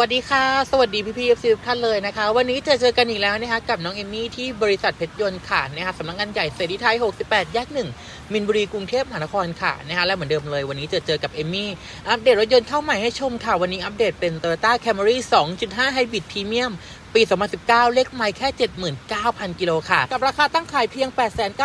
วัสดีค่ะ สวัสดีพี่พีเอฟซีทุกท่านเลยนะคะ วันนี้เจอเจอกันอีกแล้วนะคะกับน้องเอมมี่ที่บริษัทเพชรยนต์ค่ะนะคะสำนักงานใหญ่เสรีไทย 68 แยกหนึ่งมินบุรีกรุงเทพมหานครค่ะนะคะและเหมือนเดิมเลยวันนี้เจอเจอกับเอมมี่อัปเดตรถยนต์เข้าใหม่ให้ชมค่ะ วันนี้อัปเดตเป็น Toyota Camry 2.5 Hybrid Premium ปี 2019 เลขไม่แค่ 79,000 กิโลค่ะ กับราคาตั้งขายเพียง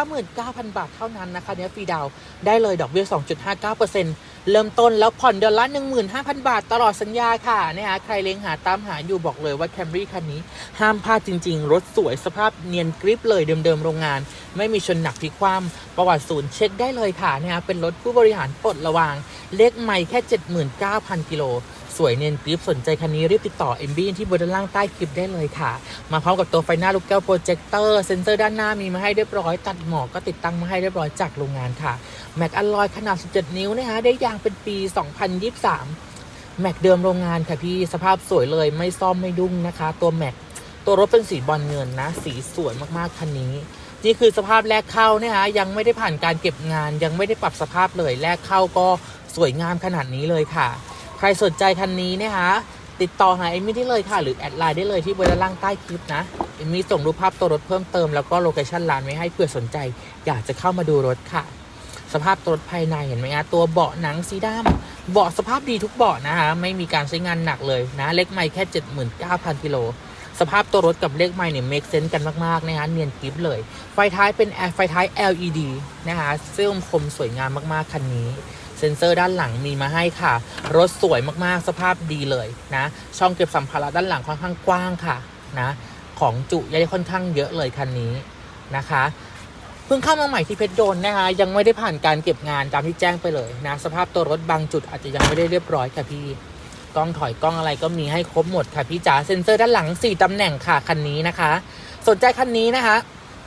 899,000 บาทเท่านั้นนะคะเนี้ยฟรีดาวได้เลยดอกเบี้ย 2.59%เเริ่มต้นแล้วผ่อนเดือนละ 15,000 บาทตลอดสัญญาค่ะนะคะใครเล็งหาตามหาอยู่บอกเลยว่าแคมรี่คันนี้ ห้ามพลาดจริง ๆ รถสวยสภาพเนียนกริปเลยเดิมๆโรงงาน ไม่มีชนหนักพลิกคว่ำประวัติศูนย์เช็คได้เลยค่ะนะคะเป็นรถผู้บริหารปลดระวาง เลขไม่แค่ 79,000 กิโล สวยเนียนกริปสนใจคันนี้รีบติดต่อ MB ที่บนด้านล่างใต้คลิปได้เลยค่ะ มาพร้อมกับตัวไฟหน้าลูกแก้วโปรเจคเตอร์เซนเซอร์ด้านหน้ามีมาให้เรียบร้อย ตัดหมอกก็ติดตั้งมาให้เรียบร้อยจากโรงงานค่ะแม็กอลลอยขนาด 17 นิ้วนะคะได้ยางเป็นปี 2023 แม็กเดิมโรงงานค่ะพี่สภาพสวยเลยไม่ซ่อมไม่ดุ้งนะคะ ตัวแม็กตัวรถเป็นสีบอลเงินนะ สีสวยมากๆคันนี้นี่คือสภาพแรกเข้านะคะยังไม่ได้ผ่านการเก็บงาน ยังไม่ได้ปรับสภาพเลยแรกเข้าก็สวยงามขนาดนี้เลยค่ะ ใครสนใจคันนี้นะคะ ติดต่อหาเอมมี่ได้เลยค่ะ หรือแอดไลน์ได้เลยที่บนด้านล่างใต้คลิปนะ เอมมี่ส่งรูปภาพตัวรถเพิ่มเติมแล้วก็โลเคชั่นร้านไว้ให้เผื่อสนใจ อยากจะเข้ามาดูรถค่ะ สภาพตัวรถภายในเห็นไหมฮะตัวเบาะหนังสีดำเบาะสภาพดีทุกเบาะนะคะไม่มีการใช้งานหนักเลยนะ เล็กไม่แค่ 79,000กิโลสภาพตัวรถกับเลขไม่เนี่ย make sense กันมาก ๆ นะคะเนียนกริฟเลย ไฟท้ายเป็นแอร์ไฟท้าย LED นะคะซึ่งคมสวยงามมาก ๆ คันนี้ เซ็นเซอร์ด้านหลังมีมาให้ค่ะ รถสวยมากๆ สภาพดีเลยนะ ช่องเก็บสัมภาระด้านหลังค่อนข้างกว้างค่ะนะ ของจุได้ค่อนข้างเยอะเลยคันนี้นะคะ เพิ่งเข้ามาใหม่ที่เพชรโดนนะคะ ยังไม่ได้ผ่านการเก็บงานตามที่แจ้งไปเลยนะ สภาพตัวรถบางจุดอาจจะยังไม่ได้เรียบร้อยค่ะพี่กล้องถอยกล้องอะไรก็มีให้ครบหมดค่ะพี่จ๋าเซ็นเซอร์ด้านหลัง 4ตำแหน่งค่ะคันนี้นะคะ สนใจคันนี้นะคะ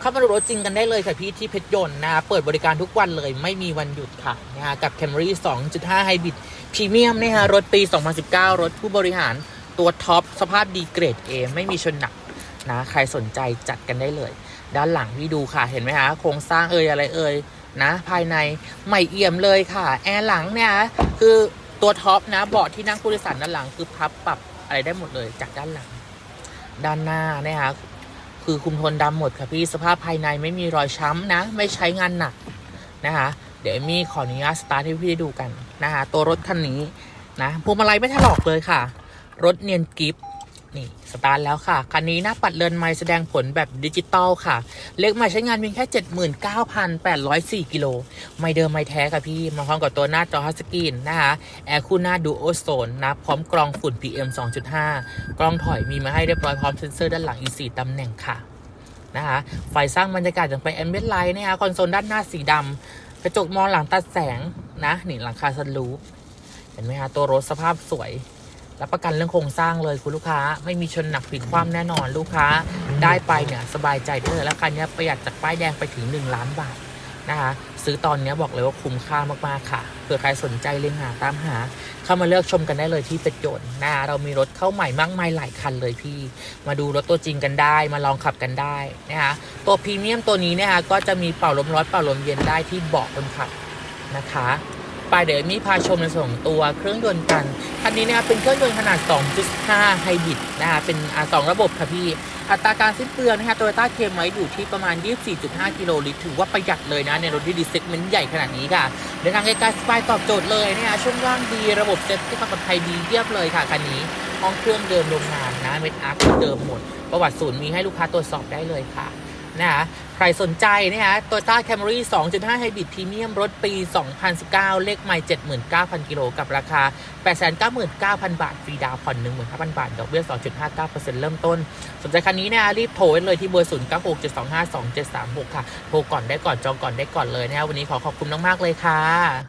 เข้ามาดูรถจริงกันได้เลยค่ะพี่ที่เพชรยนต์นะ เปิดบริการทุกวันเลยไม่มีวันหยุดค่ะนะคะกับ Camry 2.5 Hybrid Premium นะคะรถปี 2019 รถผู้บริหารตัวท็อปสภาพดีเกรด A ไม่มีชนหนักนะใครสนใจจัดกันได้เลย ด้านหลังพี่ดูค่ะเห็นไหมคะโครงสร้างเอ่ยอะไรเอ่ยนะ ภายในใหม่เอี่ยมเลยค่ะ แอร์หลังเนี่ยนะคือตัวท็อปนะเบาะที่นั่งผู้โดยสารด้านหลังคือพับปรับอะไรได้หมดเลยจากด้านหลัง ด้านหน้าเนี่ยคะ คือคุมโทนดำหมดค่ะพี่สภาพภายในไม่มีรอยช้ำนะ ไม่ใช้งานหนักนะคะเดี๋ยวมี่ขออนุญาตสตาร์ทให้พี่ได้ดูกันนะคะตัวรถคันนี้นะพวงมาลัยไม่ถลอกเลยค่ะ รถเนียนกิฟ นี่สตาร์ทแล้วค่ะ คันนี้หน้าปัดเรือนไม้แสดงผลแบบดิจิตอลค่ะ เลขไม้ใช้งานเพียงแค่ 79,804 กิโล ไม่เดิมไม่แท้ค่ะพี่ มาพร้อมกับตัวหน้าจอฮัสกรีนนะคะ แอร์คู่หน้าดูโอโซนนะพร้อมกรองฝุ่น PM 2.5 กล้องถอยมีมาให้เรียบร้อยพร้อมเซ็นเซอร์ด้านหลังอีก 4ตำแหน่งค่ะนะคะไฟสร้างบรรยากาศอย่างไปแอมเบนไลท์นะคะคอนโซลด้านหน้าสีดำกระจกมองหลังตัดแสงนะนี่หลังคาสลูปเห็นไหมคะตัวรถสภาพสวย รับประกันเรื่องโครงสร้างเลยคุณลูกค้า ไม่มีชนหนักผิดความแน่นอนลูกค้า ได้ไปเนี่ยสบายใจได้เลยแล้วคันนี้ประหยัดจากป้ายแดงไปถึง 1 ล้านบาทนะคะซื้อตอนนี้บอกเลยว่าคุ้มค่ามากๆค่ะเผื่อใครสนใจเล็งหาตามหา เข้ามาเลือกชมกันได้เลยที่เป็ดโยนนะคะเรามีรถเข้าใหม่มากมายหลายคันเลยพี่ มาดูรถตัวจริงกันได้ มาลองขับกันได้นะคะตัวพรีเมียมตัวนี้นะคะก็จะมีเป่าลมร้อนเป่าลมเย็นได้ที่เบาะคนขับนะคะ ไปเดี๋ยวมีพาชมในส่วนของตัวเครื่องยนต์กันคันนี้นะคะเป็นเครื่องยนต์ขนาด 2.5 ไฮบริดนะคะเป็นสองระบบค่ะพี่อัตราการสิ้นเปลืองนะคะโตโยต้าเคมไว้อยู่ที่ประมาณ 24.5 กิโลลิตร ถือว่าประหยัดเลยนะ ในรถที่ดีเซกเมนต์ใหญ่ขนาดนี้ค่ะเดินทางไกลๆสบายตอบโจทย์เลยนะคะช่วงล่างดีระบบเซฟที่ความปลอดภัยดีเยี่ยบเลยค่ะคันนี้ห้องเครื่องเดิมโรงงานนะเม็ดอาร์คเดิมหมด ประวัติศูนย์มีให้ลูกค้าตรวจสอบได้เลยค่ะ นะคะใครสนใจนะคะโตโยต้าแคมรี่2.5ไฮบริดพรีเมียมรถปี 2019 เลขไม่79,000 กิโลกับราคา 899,000 บาท ฟรีดาวน์ผ่อน 15,000 บาท ดอกเบี้ย 2.59%เริ่มต้น สนใจคันนี้นะคะรีบโทรเลยที่เบอร์ 0967252736 ค่ะ โทรก่อนได้ก่อนจองก่อนได้ก่อนเลยนะคะวันนี้ขอขอบคุณมาก ๆ เลยค่ะ